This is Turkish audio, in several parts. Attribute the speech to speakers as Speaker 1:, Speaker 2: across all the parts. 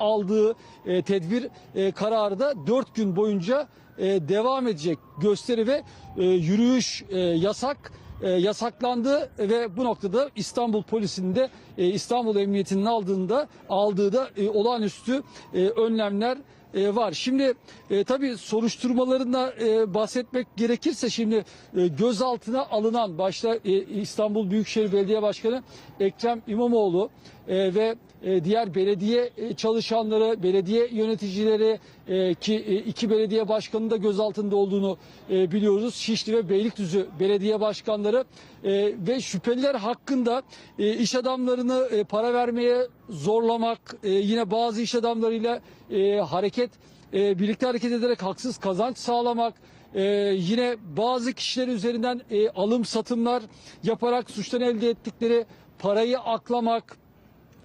Speaker 1: aldığı e, tedbir e, kararı da 4 gün boyunca e, devam edecek gösteri ve e, yürüyüş e, yasak e, yasaklandı ve bu noktada İstanbul polisinin de e, İstanbul Emniyeti'nin aldığında aldığı da e, olağanüstü e, önlemler e, var. Şimdi e, tabii soruşturmalarında e, bahsetmek gerekirse şimdi e, gözaltına alınan başta e, İstanbul Büyükşehir Belediye Başkanı Ekrem İmamoğlu e, ve diğer belediye e, çalışanları, belediye yöneticileri e, ki e, iki belediye başkanının da gözaltında olduğunu e, biliyoruz. Şişli ve Beylikdüzü belediye başkanları e, ve şüpheliler hakkında e, iş adamlarını e, para vermeye zorlamak, e, yine bazı iş adamlarıyla e, hareket e, birlikte hareket ederek haksız kazanç sağlamak, ee, yine bazı kişiler üzerinden e, alım satımlar yaparak suçtan elde ettikleri parayı aklamak,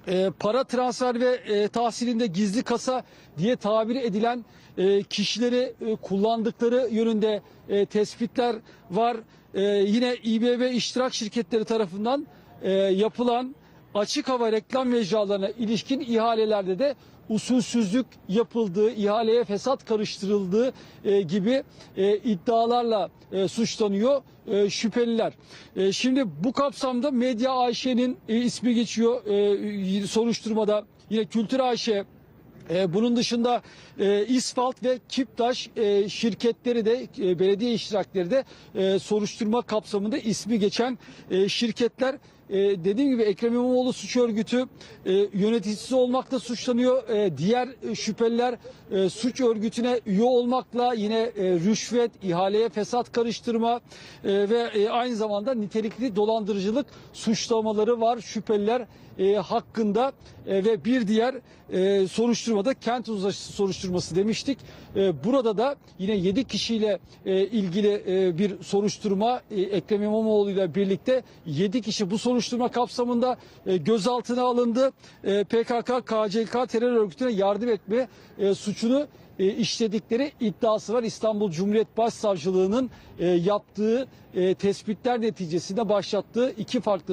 Speaker 1: e, para transfer ve e, tahsilinde gizli kasa diye tabir edilen e, kişileri e, kullandıkları yönünde e, tespitler var. E, yine İBB iştirak şirketleri tarafından e, yapılan açık hava reklam mecralarına ilişkin ihalelerde de usulsüzlük yapıldığı, ihaleye fesat karıştırıldığı e, gibi e, iddialarla e, suçlanıyor e, şüpheliler. E, şimdi bu kapsamda Medya Ayşe'nin e, ismi geçiyor e, soruşturmada. Yine Kültür Ayşe e, bunun dışında e, İsfalt ve Kiptaş e, şirketleri de e, belediye iştirakleri de e, soruşturma kapsamında ismi geçen e, şirketler. E, dediğim gibi Ekrem İmamoğlu suç örgütü e, yöneticisi olmakla suçlanıyor. E, diğer şüpheliler e, suç örgütüne üye olmakla yine e, rüşvet, ihaleye fesat karıştırma e, ve e, aynı zamanda nitelikli dolandırıcılık suçlamaları var şüpheliler e, hakkında e, ve bir diğer e, soruşturmada kent uzlaşısı soruşturması demiştik. E, burada da yine 7 kişiyle e, ilgili e, bir soruşturma e, Ekrem İmamoğlu ile birlikte 7 kişi bu soruşturma kapsamında e, gözaltına alındı. E, PKK, KCK terör örgütüne yardım etme e, suçunu e, işledikleri iddiası var. İstanbul Cumhuriyet Başsavcılığı'nın e, yaptığı e, tespitler neticesinde başlattığı iki farklı